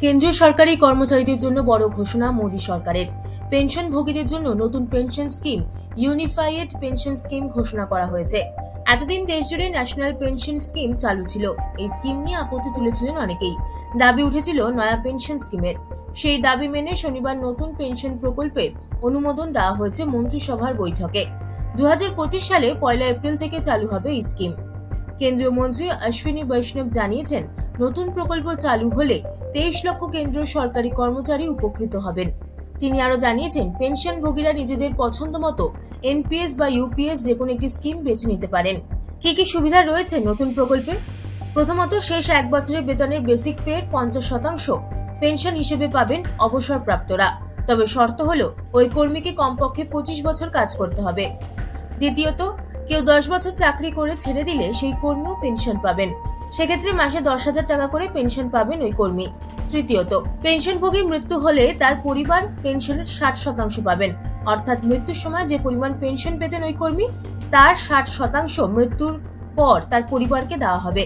কেন্দ্রীয় সরকারি কর্মচারীদের জন্য বড় ঘোষণা মোদী সরকারের। পেনশনভোগীদের জন্য নতুন pension scheme, unified pension scheme ঘোষণা করা হয়েছে। এতদিন দেশজুড়ে ন্যাশনাল পেনশন স্কিম চালু ছিল। এই স্কিম নিয়ে আপত্তি তুলেছিলেন অনেকেই। দাবি উঠেছিল নয়া পেনশন স্কিমের। সেই দাবি মেনে শনিবার নতুন পেনশন প্রকল্পের অনুমোদন দেওয়া হয়েছে মন্ত্রিসভার বৈঠকে। দু হাজার পঁচিশ সালে পয়লা এপ্রিল থেকে চালু হবে এই স্কিম। কেন্দ্রীয় মন্ত্রী অশ্বিনী বৈষ্ণব জানিয়েছেন নতুন প্রকল্প চালু হলে তেইশ লক্ষ কেন্দ্রীয় সরকারি কর্মচারী উপকৃত হবেন। তিনি আরও জানিয়েছেন, পেনশনভোগীরা নিজেদের পছন্দ মতো এনপিএস বা ইউপিএস যে কোনো একটি স্কিম বেছে নিতে পারেন। কি কি সুবিধা রয়েছে নতুন প্রকল্পে? প্রথমত, শেষ এক বছরের বেতনের বেসিক পের পঞ্চাশ শতাংশ পেনশন হিসেবে পাবেন অবসরপ্রাপ্তরা। তবে শর্ত হলো, ওই কর্মীকে কমপক্ষে পঁচিশ বছর কাজ করতে হবে। দ্বিতীয়ত, কেউ দশ বছর চাকরি করে ছেড়ে দিলে সেই কর্মীও পেনশন পাবেন। সেক্ষেত্রে মাসে দশ হাজার টাকা করে পেনশন পাবেন ওই কর্মী। তৃতীয়ত পেনশনভোগীর মৃত্যু হলে তার পরিবার পেনশনের ষাট শতাংশ পাবেন। অর্থাৎ মৃত্যুর সময় যে পরিমাণ পেনশন পেতেন ওই কর্মী, তার ষাট শতাংশ মৃত্যুর পর তার পরিবারকে দেওয়া হবে।